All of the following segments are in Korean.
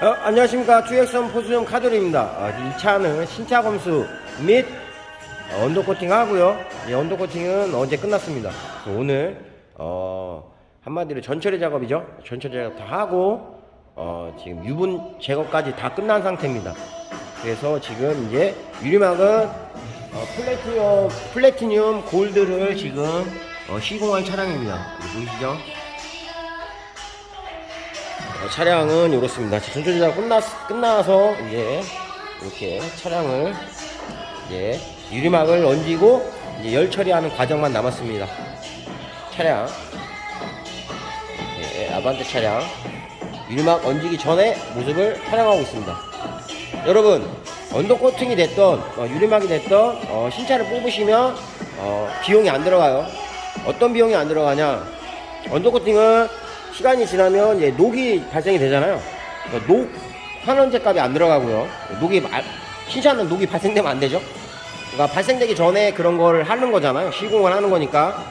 어, 안녕하십니까 QX3 포수형 카드입니다. 어, 이 차는 신차 검수 및 어, 언더 코팅 하고요. 이 언더 코팅은 어제 끝났습니다. 오늘 어, 한마디로 전처리 작업이죠. 전처리 작업 다 하고 어, 지금 유분 제거까지 다 끝난 상태입니다. 그래서 지금 이제 유리막은 어, 플래티늄 플래티늄 골드를 지금 어, 시공할 차량입니다. 보이시죠? 어, 차량은 이렇습니다. 전조 제 작업 끝났, 끝나서 이제 이렇게 차량을 이제 유리막을 얹고 이제 열 처리하는 과정만 남았습니다. 차량 예, 아반떼 차량 유리막 얹기 전에 모습을 촬영하고 있습니다. 여러분 언더 코팅이 됐던 어, 유리막이 됐던 어, 신차를 뽑으시면 어, 비용이 안 들어가요. 어떤 비용이 안 들어가냐? 언더 코팅은 시간이 지나면 이제 녹이 발생이 되잖아요. 그러니까 녹 환원제 값이 안 들어가고요. 녹이 마- 신차는 녹이 발생되면 안 되죠. 그러니까 발생되기 전에 그런 걸 하는 거잖아요. 시공을 하는 거니까.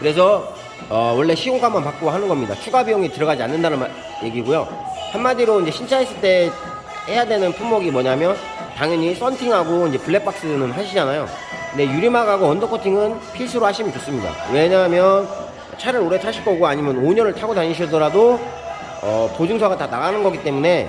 그래서 어, 원래 시공값만 받고 하는 겁니다. 추가 비용이 들어가지 않는다는 말- 얘기고요. 한마디로 이제 신차 했을 때 해야 되는 품목이 뭐냐면 당연히 썬팅하고 이제 블랙박스는 하시잖아요. 근데 유리막하고 언더코팅은 필수로 하시면 좋습니다. 왜냐하면 차를 오래 타실 거고 아니면 5년을 타고 다니시더라도 어, 보증서가 다 나가는 거기 때문에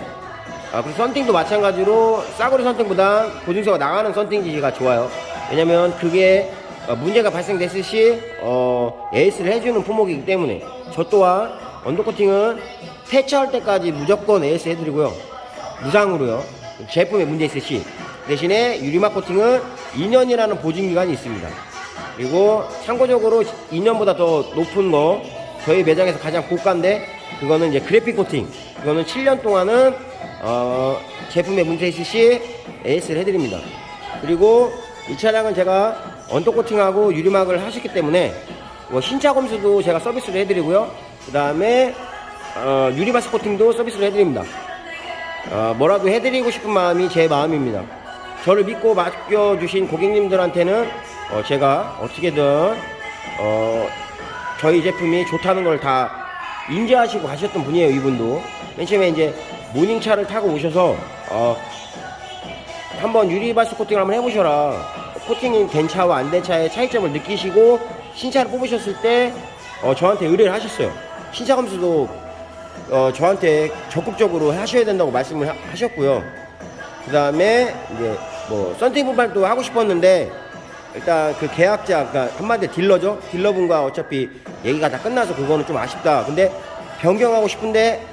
아, 그리고 썬팅도 마찬가지로 싸구려 썬팅보다 보증서가 나가는 썬팅지가 좋아요. 왜냐면 그게 어, 문제가 발생됐을 시 어, AS를 해주는 품목이기 때문에 저 또한 언더코팅은 폐차할 때까지 무조건 AS 해드리고요. 무상으로요. 제품에 문제 있을 시 대신에 유리막 코팅은 2년이라는 보증기간이 있습니다. 그리고 참고적으로 2년보다 더 높은 거 저희 매장에서 가장 고가인데 그거는 이제 그래픽 코팅 그거는 7년 동안은 어, 제품에 문제 있을 시 AS를 해드립니다. 그리고 이 차량은 제가 언더 코팅하고 유리막을 하셨기 때문에 뭐 신차 검수도 제가 서비스를 해드리고요. 그 다음에 어, 유리바스 코팅도 서비스를 해드립니다. 어, 뭐라도 해드리고 싶은 마음이 제 마음입니다. 저를 믿고 맡겨주신 고객님들한테는 어, 제가 어떻게든 어, 저희 제품이 좋다는 걸 다 인지하시고 가셨던 분이에요, 이분도. 맨 처음에 이제 모닝차를 타고 오셔서 어, 한번 유리바스 코팅을 한번 해보셔라. 코팅이 된 차와 안 된 차의 차이점을 느끼시고 신차를 뽑으셨을 때 어, 저한테 의뢰를 하셨어요. 신차 검수도 어, 저한테 적극적으로 하셔야 된다고 말씀을 하, 하셨고요. 그 다음에 이제 뭐 썬팅 분발도 하고 싶었는데 일단 그 계약자, 그러니까 한마디로 딜러죠. 딜러분과 어차피 얘기가 다 끝나서 그거는 좀 아쉽다. 근데 변경하고 싶은데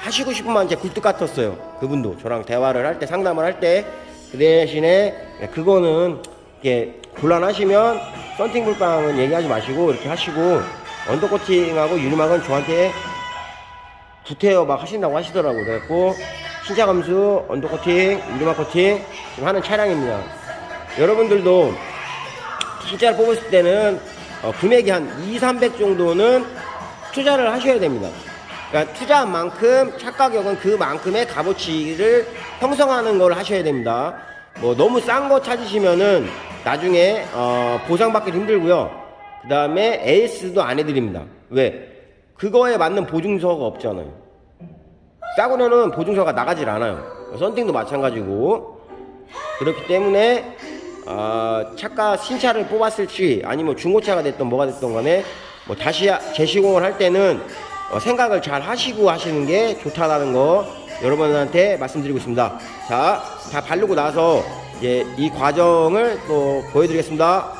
하시고 싶은 마음 제 굴뚝 같았어요. 그분도 저랑 대화를 할 때 상담을 할 때 그 대신에 그거는 이렇게 곤란하시면 썬팅 불방은 얘기하지 마시고 이렇게 하시고 언더 코팅하고 유리막은 저한테 구태여 막 하신다고 하시더라고요. 그래갖고 신차 감수, 언더 코팅, 유리막 코팅 지금 하는 차량입니다. 여러분들도 신차를 뽑았을 때는 어, 금액이 한 2, 300 정도는 투자를 하셔야 됩니다. 그러니까 투자한 만큼 차 가격은 그만큼의 값어치를 형성하는 걸 하셔야 됩니다. 뭐 너무 싼 거 찾으시면은 나중에 어, 보상받기 힘들고요. 그 다음에 AS도 안 해드립니다. 왜? 그거에 맞는 보증서가 없잖아요. 싸구려는 보증서가 나가질 않아요. 썬팅도 마찬가지고 그렇기 때문에 아, 차가 신차를 뽑았을 시 아니면 중고차가 됐던 뭐가 됐던 간에 뭐 다시 재시공을 할 때는 어, 생각을 잘 하시고 하시는 게 좋다라는 거 여러분한테 말씀드리고 있습니다. 자, 다 바르고 나서 이제 이 과정을 또 보여드리겠습니다.